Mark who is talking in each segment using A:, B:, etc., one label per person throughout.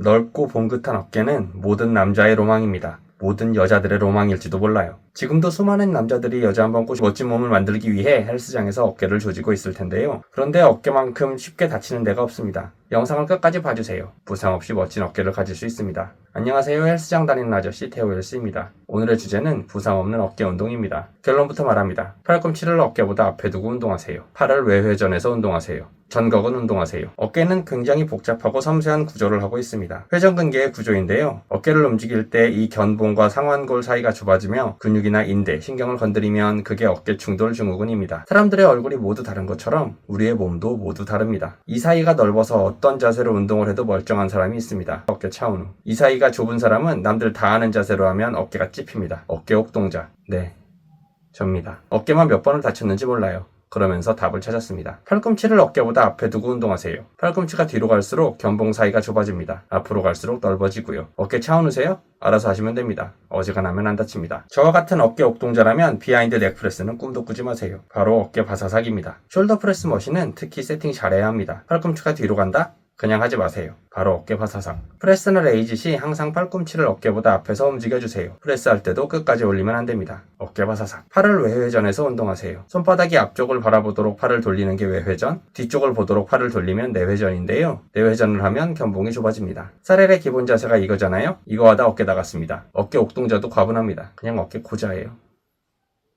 A: 넓고 봉긋한 어깨는 모든 남자의 로망입니다. 모든 여자들의 로망일지도 몰라요. 지금도 수많은 남자들이 여자 한 번 꼬시 멋진 몸을 만들기 위해 헬스장에서 어깨를 조지고 있을 텐데요. 그런데 어깨만큼 쉽게 다치는 데가 없습니다. 영상을 끝까지 봐주세요. 부상 없이 멋진 어깨를 가질 수 있습니다. 안녕하세요. 헬스장 다니는 아저씨 태호 헬스입니다. 오늘의 주제는 부상 없는 어깨 운동입니다. 결론부터 말합니다. 팔꿈치를 어깨보다 앞에 두고 운동하세요. 팔을 외회전해서 운동하세요. 전격은 운동하세요. 어깨는 굉장히 복잡하고 섬세한 구조를 하고 있습니다. 회전근개의 구조인데요. 어깨를 움직일 때 이 견봉과 상완골 사이가 좁아지며 근육이나 인대, 신경을 건드리면 그게 어깨 충돌 증후군입니다. 사람들의 얼굴이 모두 다른 것처럼 우리의 몸도 모두 다릅니다. 이 사이가 넓어서 어떤 자세로 운동을 해도 멀쩡한 사람이 있습니다. 어깨 차은우. 이 사이가 좁은 사람은 남들 다 하는 자세로 하면 어깨가 찝힙니다. 어깨 옥동자. 네. 접니다. 어깨만 몇 번을 다쳤는지 몰라요. 그러면서 답을 찾았습니다. 팔꿈치를 어깨보다 앞에 두고 운동하세요. 팔꿈치가 뒤로 갈수록 견봉 사이가 좁아집니다. 앞으로 갈수록 넓어지고요. 어깨 차오누세요? 알아서 하시면 됩니다. 어지간하면 안 다칩니다. 저와 같은 어깨 옥동자라면 비하인드 넥프레스는 꿈도 꾸지 마세요. 바로 어깨 바사삭입니다. 숄더 프레스 머신은 특히 세팅 잘해야 합니다. 팔꿈치가 뒤로 간다? 그냥 하지 마세요. 바로 어깨 바사삭. 프레스나 레이지 시 항상 팔꿈치를 어깨보다 앞에서 움직여주세요. 프레스할 때도 끝까지 올리면 안 됩니다. 어깨 바사삭. 팔을 외회전해서 운동하세요. 손바닥이 앞쪽을 바라보도록 팔을 돌리는 게 외회전, 뒤쪽을 보도록 팔을 돌리면 내회전인데요. 내회전을 하면 견봉이 좁아집니다. 사렐의 기본 자세가 이거잖아요? 이거 하다 어깨 나갔습니다. 어깨 옥동자도 과분합니다. 그냥 어깨 고자예요.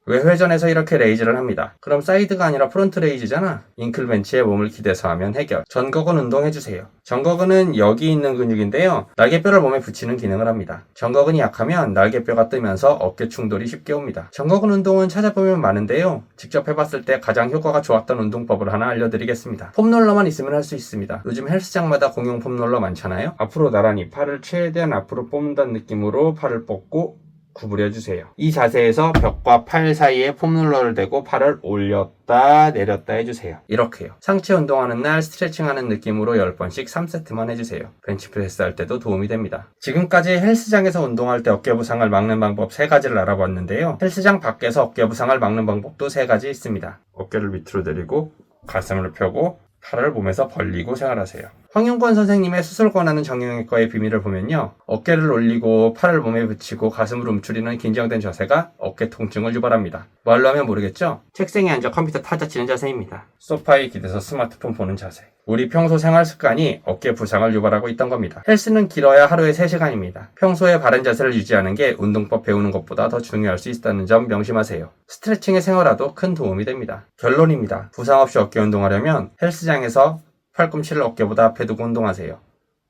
A: 외회전에서 이렇게 레이즈를 합니다. 그럼 사이드가 아니라 프론트 레이즈잖아. 잉클 벤치에 몸을 기대서 하면 해결. 전거근 운동해주세요. 전거근은 여기 있는 근육인데요. 날개뼈를 몸에 붙이는 기능을 합니다. 전거근이 약하면 날개뼈가 뜨면서 어깨 충돌이 쉽게 옵니다. 전거근 운동은 찾아보면 많은데요. 직접 해봤을 때 가장 효과가 좋았던 운동법을 하나 알려드리겠습니다. 폼롤러만 있으면 할 수 있습니다. 요즘 헬스장마다 공용 폼롤러 많잖아요. 앞으로 나란히 팔을 최대한 앞으로 뽑는다는 느낌으로 팔을 뻗고 구부려 주세요. 이 자세에서 벽과 팔 사이에 폼롤러를 대고 팔을 올렸다 내렸다 해주세요. 이렇게요. 상체 운동하는 날 스트레칭하는 느낌으로 10번씩 3세트만 해주세요. 벤치프레스 할 때도 도움이 됩니다. 지금까지 헬스장에서 운동할 때 어깨 부상을 막는 방법 3가지를 알아봤는데요. 헬스장 밖에서 어깨 부상을 막는 방법도 3가지 있습니다. 어깨를 밑으로 내리고 가슴을 펴고 팔을 몸에서 벌리고 생활하세요. 황용권 선생님의 수술 권하는 정형외과의 비밀을 보면요. 어깨를 올리고 팔을 몸에 붙이고 가슴을 움츠리는 긴장된 자세가 어깨 통증을 유발합니다. 말로 하면 모르겠죠? 책상에 앉아 컴퓨터 타자 치는 자세입니다. 소파에 기대서 스마트폰 보는 자세. 우리 평소 생활 습관이 어깨 부상을 유발하고 있던 겁니다. 헬스는 길어야 하루에 3시간입니다. 평소에 바른 자세를 유지하는 게 운동법 배우는 것보다 더 중요할 수 있다는 점 명심하세요. 스트레칭의 생활화도 큰 도움이 됩니다. 결론입니다. 부상 없이 어깨 운동하려면 헬스장에서 팔꿈치를 어깨보다 앞에 두고 운동하세요.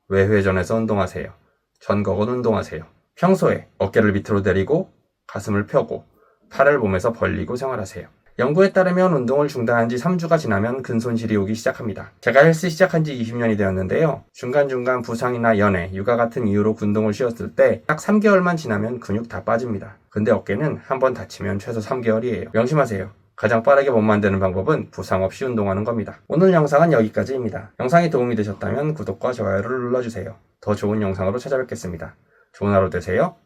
A: 외회전해서 운동하세요. 전거근 운동하세요. 평소에 어깨를 밑으로 내리고 가슴을 펴고 팔을 몸에서 벌리고 생활하세요. 연구에 따르면 운동을 중단한 지 3주가 지나면 근손실이 오기 시작합니다. 제가 헬스 시작한 지 20년이 되었는데요. 중간중간 부상이나 연애, 육아 같은 이유로 운동을 쉬었을 때 딱 3개월만 지나면 근육 다 빠집니다. 근데 어깨는 한 번 다치면 최소 3개월이에요. 명심하세요. 가장 빠르게 몸 만드는 방법은 부상 없이 운동하는 겁니다. 오늘 영상은 여기까지입니다. 영상이 도움이 되셨다면 구독과 좋아요를 눌러주세요. 더 좋은 영상으로 찾아뵙겠습니다. 좋은 하루 되세요.